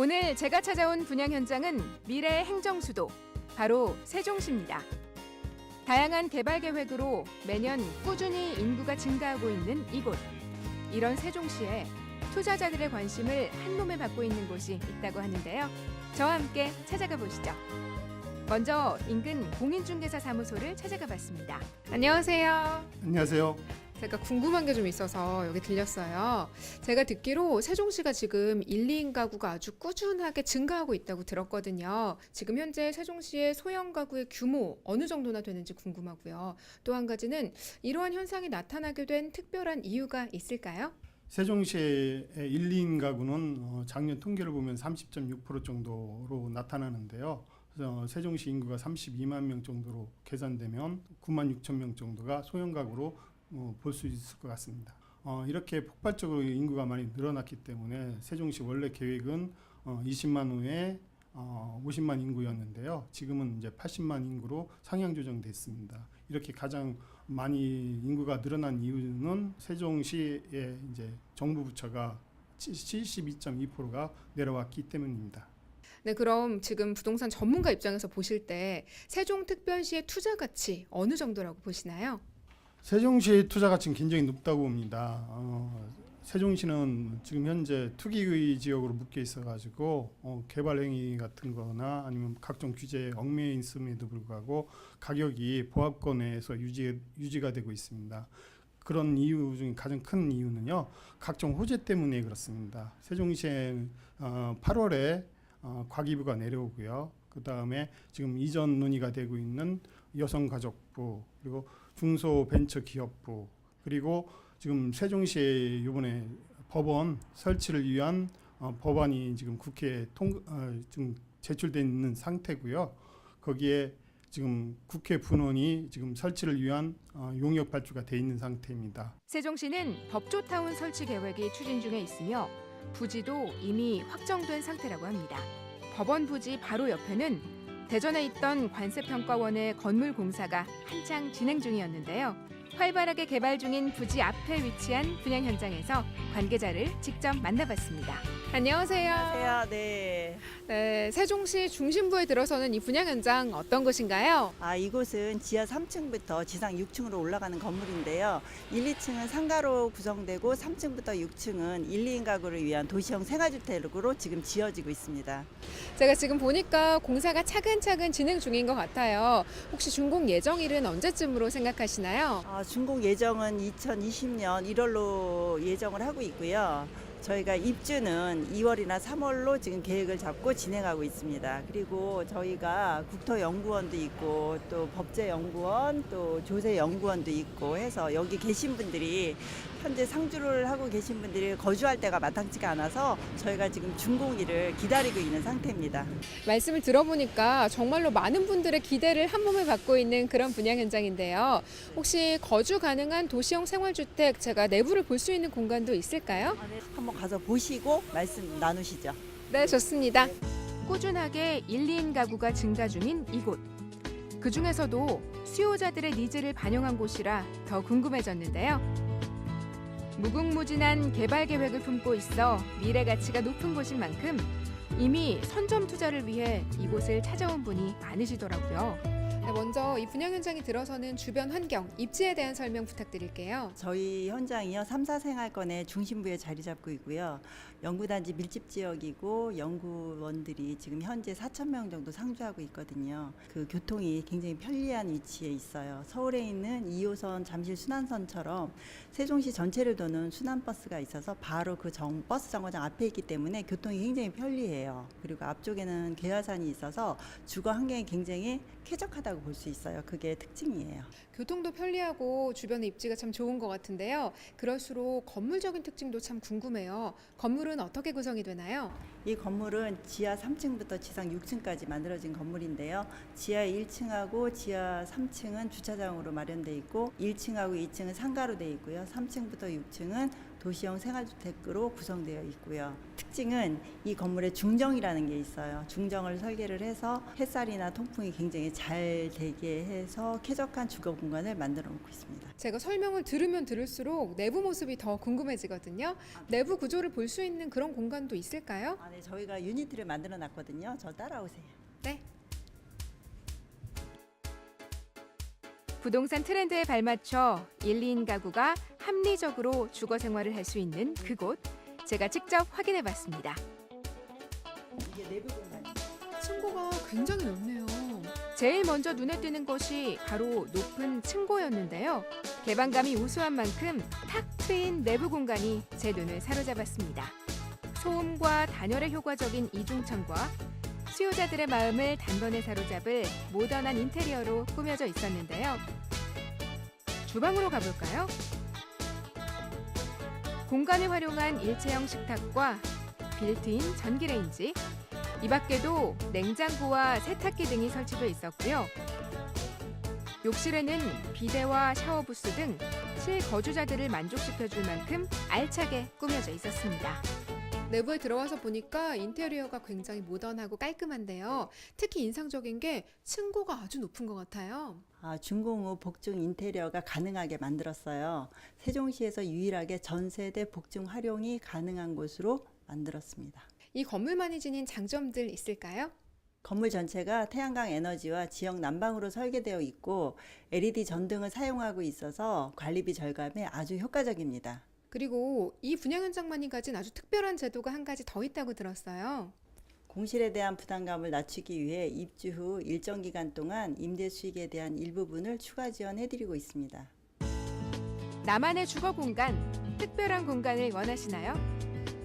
오늘 제가 찾아온 분양 현장은 미래의 행정 수도 바로 세종시입니다. 다양한 개발 계획으로 매년 꾸준히 인구가 증가하고 있는 이곳. 이런 세종시에 투자자들의 관심을 한몸에 받고 있는 곳이 있다고 하는데요. 저와 함께 찾아가 보시죠. 먼저 인근 공인중개사 사무소를 찾아가 봤습니다. 안녕하세요. 안녕하세요. 제가 궁금한 게 좀 있어서 여기 들렸어요. 제가 듣기로 세종시가 지금 1, 2인 가구가 아주 꾸준하게 증가하고 있다고 들었거든요. 지금 현재 세종시의 소형 가구의 규모 어느 정도나 되는지 궁금하고요. 또 한 가지는 이러한 현상이 나타나게 된 특별한 이유가 있을까요? 세종시의 1, 2인 가구는 어, 작년 통계를 보면 30.6% 정도로 나타나는데요. 세종시 인구가 32만 명 정도로 계산되면 9만 6천 명 정도가 소형 가구로 어, 볼수 있을 것 같습니다. 어, 이렇게 폭발적으로 인구가 많이 늘어났기 때문에 세종시 원래 계획은 어, 20만 후에 어, 50만 인구였는데요. 지금은 이제 80만 인구로 상향 조정됐습니다. 이렇게 가장 많이 인구가 늘어난 이유는 세종시의 이제 정부 부처가 72.2%가 내려왔기 때문입니다. 네, 그럼 지금 부동산 전문가 입장에서 보실 때 세종특별시의 투자 가치 어느 정도라고 보시나요? 세종시의 투자 가치는 굉장히 높다고 봅니다. 어, 세종시는 지금 현재 투기의 지역으로 묶여 있어가지고 어, 개발 행위 같은 거나 아니면 각종 규제에 얽매여 있음에도 불구하고 가격이 보합권에서 유지, 유지가 되고 있습니다. 그런 이유 중에 가장 큰 이유는요, 각종 호재 때문에 그렇습니다. 세종시에 어, 8월에 어, 과기부가 내려오고요. 그 다음에 지금 이전 논의가 되고 있는 여성가족부 그리고 중소벤처기업부 그리고 지금 세종시에 이번에 법원 설치를 위한 어, 법안이 지금 국회에 통 어, 지금 제출돼 있는 상태고요. 거기에 지금 국회 분원이 지금 설치를 위한 어, 용역 발주가 돼 있는 상태입니다. 세종시는 법조타운 설치 계획이 추진 중에 있으며 부지도 이미 확정된 상태라고 합니다. 법원 부지 바로 옆에는 대전에 있던 관세평가원의 건물 공사가 한창 진행 중이었는데요. 활발하게 개발 중인 부지 앞에 위치한 분양 현장에서 관계자를 직접 만나봤습니다. 안녕하세요. 안녕하세요. 네. 네, 세종시 중심부에 들어서는 이 분양 현장 어떤 곳인가요? 아, 이곳은 지하 3층부터 지상 6층으로 올라가는 건물인데요. 1, 2층은 상가로 구성되고 3층부터 6층은 1, 2인 가구를 위한 도시형 생활주택으로 지금 지어지고 있습니다. 제가 지금 보니까 공사가 차근차근 진행 중인 것 같아요. 혹시 준공 예정일은 언제쯤으로 생각하시나요? 아, 준공 예정은 2020년 1월로 예정을 하고 있고요. 저희가 입주는 2월이나 3월로 지금 계획을 잡고 진행하고 있습니다. 그리고 저희가 국토연구원도 있고 또 법제연구원 또 조세연구원도 있고 해서 여기 계신 분들이 현재 상주를 하고 계신 분들이 거주할 때가 마땅치가 않아서 저희가 지금 준공일을 기다리고 있는 상태입니다. 말씀을 들어보니까 정말로 많은 분들의 기대를 한 몸에 받고 있는 그런 분양 현장인데요. 혹시 거주 가능한 도시형 생활주택 제가 내부를 볼 수 있는 공간도 있을까요? 한번 가서 보시고 말씀 나누시죠. 네, 좋습니다. 꾸준하게 1, 2인 가구가 증가 중인 이곳. 그 중에서도 수요자들의 니즈를 반영한 곳이라 더 궁금해졌는데요. 무궁무진한 개발 계획을 품고 있어 미래 가치가 높은 곳인 만큼 이미 선점 투자를 위해 이곳을 찾아온 분이 많으시더라고요. 네, 먼저 이 분양 현장이 들어서는 주변 환경, 입지에 대한 설명 부탁드릴게요. 저희 현장이요. 3, 4생활권의 중심부에 자리 잡고 있고요. 연구단지 밀집 지역이고 연구원들이 지금 현재 4천 명 정도 상주하고 있거든요. 그 교통이 굉장히 편리한 위치에 있어요. 서울에 있는 2호선 잠실 순환선처럼 세종시 전체를 도는 순환버스가 있어서 바로 그 정, 버스 정거장 앞에 있기 때문에 교통이 굉장히 편리해요. 그리고 앞쪽에는 계화산이 있어서 주거 환경이 굉장히 쾌적하다고 볼 수 있어요. 그게 특징이에요. 교통도 편리하고 주변의 입지가 참 좋은 것 같은데요. 그럴수록 건물적인 특징도 참 궁금해요. 건물은 어떻게 구성이 되나요? 이 건물은 지하 3층부터 지상 6층까지 만들어진 건물인데요. 지하 1층하고 지하 3층은 주차장으로 마련돼 있고 1층하고 2층은 상가로 돼 있고요. 3층부터 6층은 도시형 생활주택으로 구성되어 있고요. 특징은 이 건물에 중정이라는 게 있어요. 중정을 설계를 해서 햇살이나 통풍이 굉장히 잘 되게 해서 쾌적한 주거 공간을 만들어 놓고 있습니다. 제가 설명을 들으면 들을수록 내부 모습이 더 궁금해지거든요. 내부 구조를 볼 수 있는 그런 공간도 있을까요? 아, 네, 저희가 유니트를 만들어 놨거든요. 저 따라오세요. 네. 부동산 트렌드에 발맞춰 1, 2인 가구가 합리적으로 주거 생활을 할 수 있는 그곳 제가 직접 확인해 봤습니다. 이게 내부 공간이에요. 층고가 굉장히 넓네요. 제일 먼저 눈에 띄는 것이 바로 높은 층고였는데요. 개방감이 우수한 만큼 탁 트인 내부 공간이 제 눈을 사로잡았습니다. 소음과 단열에 효과적인 이중창과 수요자들의 마음을 단번에 사로잡을 모던한 인테리어로 꾸며져 있었는데요. 주방으로 가볼까요? 공간을 활용한 일체형 식탁과 빌트인 전기레인지, 이 밖에도 냉장고와 세탁기 등이 설치돼 있었고요. 욕실에는 비데와 샤워 부스 등 실거주자들을 만족시켜줄 만큼 알차게 꾸며져 있었습니다. 내부에 들어와서 보니까 인테리어가 굉장히 모던하고 깔끔한데요. 특히 인상적인 게 층고가 아주 높은 것 같아요. 아, 준공후 복중 인테리어가 가능하게 만들었어요. 세종시에서 유일하게 전세대 복중 활용이 가능한 곳으로 만들었습니다. 이 건물만이 지닌 장점들 있을까요? 건물 전체가 태양광 에너지와 지역 난방으로 설계되어 있고 LED 전등을 사용하고 있어서 관리비 절감에 아주 효과적입니다. 그리고 이 분양 현장만이 가진 아주 특별한 제도가 한 가지 더 있다고 들었어요. 공실에 대한 부담감을 낮추기 위해 입주 후 일정 기간 동안 임대 수익에 대한 일부분을 추가 지원해드리고 있습니다. 나만의 주거 공간, 특별한 공간을 원하시나요?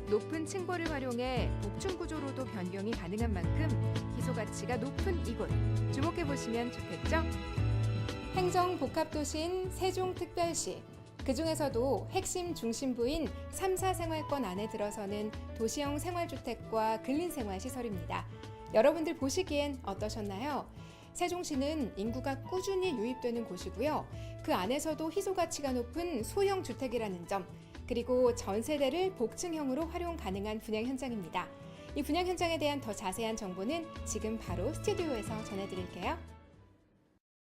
높은 층고를 활용해 복층 구조로도 변경이 가능한 만큼 희소 가치가 높은 이곳 주목해 보시면 좋겠죠? 행정 복합 도시인 세종특별시 그 중에서도 핵심 중심부인 3, 4 생활권 안에 들어서는 도시형 생활주택과 근린생활 시설입니다. 여러분들 보시기엔 어떠셨나요? 세종시는 인구가 꾸준히 유입되는 곳이고요. 그 안에서도 희소 가치가 높은 소형 주택이라는 점, 그리고 전 세대를 복층형으로 활용 가능한 분양 현장입니다. 이 분양 현장에 대한 더 자세한 정보는 지금 바로 스튜디오에서 전해드릴게요.